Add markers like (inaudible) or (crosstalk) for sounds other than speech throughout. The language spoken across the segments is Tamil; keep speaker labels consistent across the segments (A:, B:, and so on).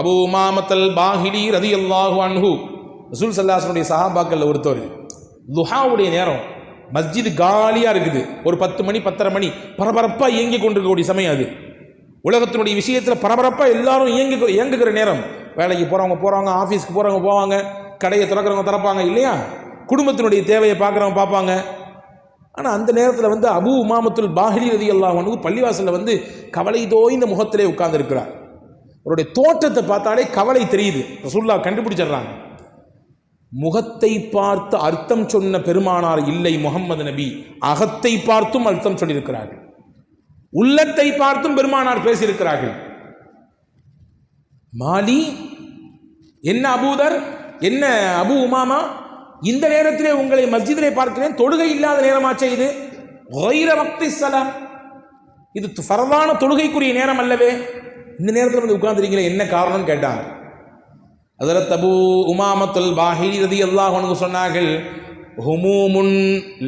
A: அபு உமாமத்தல் பாஹிலி ரதி அல்லாஹு அன்ஹு. ரசூல் சல்லாசனுடைய சஹாபாக்கள் ஒருத்தர் லுஹாவுடைய நேரம் மஸ்ஜித் காலியாக இருக்குது. ஒரு பத்து மணி பத்தரை மணி பரபரப்பாக இயங்கி கொண்டிருக்கக்கூடிய சமயம் அது. உலகத்தினுடைய விஷயத்தில் பரபரப்பாக எல்லாரும் இயங்கி இயங்குகிற நேரம். வேலைக்கு போகிறவங்க போகிறாங்க ஆஃபீஸ்க்கு போகிறவங்க போவாங்க கடையை திறக்கிறவங்க திறப்பாங்க இல்லையா? குடும்பத்தினுடைய தேவையை பார்க்குறவங்க பார்ப்பாங்க. ஆனால் அந்த நேரத்தில் வந்து அபு உமாமத்துல் பாஹிலி ரதி அல்லாஹ் பள்ளிவாசலில் வந்து கவலை தோய்ந்த முகத்திலே உட்கார்ந்துருக்கிறார். அவருடைய தோற்றத்தை பார்த்தாலே கவலை தெரியுது. ரசூல்லா கண்டுபிடிச்சிடுறாங்க. முகத்தை பார்த்து அர்த்தம் சொன்ன பெருமானார் இல்லை முகம்மது நபி. அகத்தை பார்த்தும் அர்த்தம் சொல்லியிருக்கிறார்கள். உள்ளத்தை பார்த்தும் பெருமானார் பேசியிருக்கிறார்கள். மாலி என்ன அபூதர் என்ன அபு உமாமா இந்த நேரத்திலே உங்களை மஸ்ஜிதிலே பார்க்கிறேன் தொழுகை இல்லாத நேரமாச்சே இது. ஒயிர வக்தி சலாம். இது சரதான தொழுகைக்குரிய நேரம் அல்லவே. இந்த நேரத்தில் வந்து உட்காந்துருக்கீங்களே என்ன காரணம்னு கேட்டாங்க. அதில் தபு உமாமத்துல் பாஹிரி ரதி அல்லாஹ் உனக்கு சொன்னார்கள் ஹுமூமுன்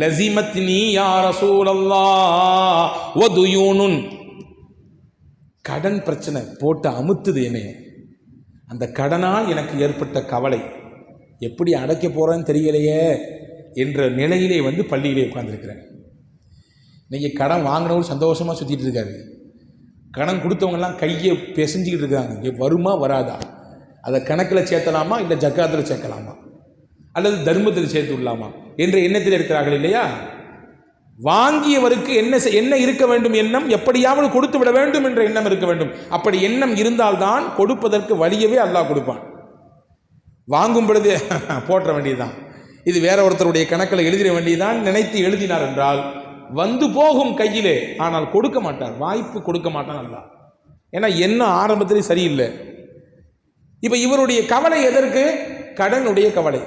A: லசிமத்னி யா ரசூலல்லாஹ் வதுயூனுன். கடன் பிரச்சனை போட்டு அமுத்துது என்னைய. அந்த கடனால் எனக்கு ஏற்பட்ட கவலை. எப்படி அடைக்க போகிறேன்னு தெரியலையே என்ற நிலையிலே வந்து பள்ளியிலே உட்காந்துருக்கிறேன் இன்றைக்கி கடன் வாங்கினவர் சந்தோஷமாக சுற்றிட்டு இருக்காரு. கடன் கொடுத்தவங்கெல்லாம் கையை பிசைஞ்சிக்கிட்டு இருக்காங்க. இங்கே வருமா வராதா? அதை கணக்கில் சேர்த்தலாமா? இல்லை ஜக்காத்தில் சேர்க்கலாமா? அல்லது தர்மத்தில் சேர்த்து விடலாமா? என்ற எண்ணத்தில் இருக்கிறார்கள் இல்லையா? வாங்கியவருக்கு என்ன என்ன இருக்க வேண்டும் எண்ணம்? எப்படியாவது கொடுத்து விட வேண்டும் என்ற எண்ணம் இருக்க வேண்டும். அப்படி எண்ணம் இருந்தால்தான் கொடுப்பதற்கு வழியவே அல்லாஹ் கொடுப்பான். வாங்கும் பொழுது (laughs) போற்ற வேண்டியதுதான். இது வேற ஒருத்தருடைய கணக்கில் எழுதிட வேண்டியதுதான். நினைத்து எழுதினார் என்றால் வந்து போகும் கையிலே ஆனால் கொடுக்க மாட்டார். வாய்ப்பு கொடுக்க மாட்டான் அல்லாஹ். ஏன்னா என்ன ஆரம்பத்திலே சரியில்லை. இப்போ இவருடைய கவலை எதற்கு? கடனுடைய கவலை.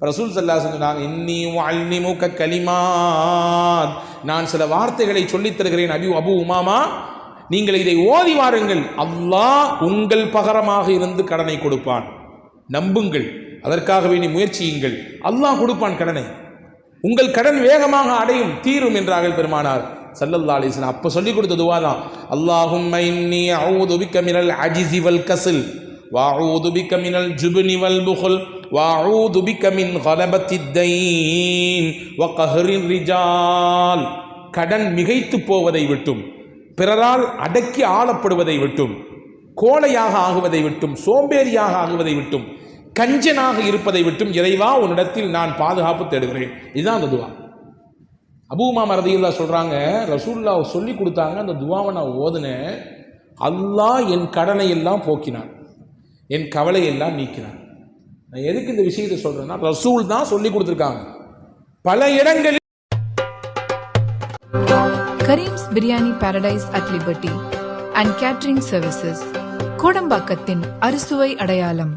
A: ரசூல் சல்லா சொன்னாங்க இன்னி அல்லிமுக கலிமாத். நான் சில வார்த்தைகளை சொல்லித் தருகிறேன் அபி அபு உமாமா. நீங்கள் இதை ஓதி வாருங்கள். அல்லாஹ் உங்கள் பகரமாக இருந்து கடனை கொடுப்பான். நம்புங்கள். அதற்காக வேண்டி முயற்சியுங்கள். அல்லாஹ் கொடுப்பான் கடனை. உங்கள் கடன் வேகமாக அடையும் தீரும் என்றார்கள் பெருமானார். சல்லல்லா அலிஸ்லாம் அப்போ சொல்லிக் கொடுத்ததுவா தான். அல்லாஹும் அவுதுபிக்க மினல் அஜிசி வல் கசில் வாஊதுபிக்க மினல் ஜுபினி வல் புகல் வாஊதுபிக்க மின் ஹலபத்தித்தைன் வகஹரின் ரிஜால். கடன் மிகைத்து போவதை விட்டும் பிறரால் அடக்கி ஆளப்படுவதை விட்டும் கோழையாக ஆகுவதை விட்டும் சோம்பேறியாக ஆகுவதை விட்டும் கஞ்சனாக இருப்பதை விட்டும் இறைவா உன்னிடத்தில் நான் பாதுகாப்பு தேடுகிறேன். இதுதான் அந்த துவா. அபூமா மரதியில்லா சொல்கிறாங்க ரசூல்லா சொல்லி கொடுத்தாங்க அந்த துவாவை நான் ஓதுனேன். அல்லாஹ் என் கடனை எல்லாம் போக்கினான். என் கவலை எல்லாம் நீக்கினான். நான் எதுக்கு இந்த விஷயத்தை சொல்கிறேன்னா ரசூல் தான் சொல்லி கொடுத்துருக்காங்க. பல இடங்களில்
B: Karim's biryani paradise at liberty and catering services கோடம்பாக்கத்தின் அறுசுவை அடையாளம்.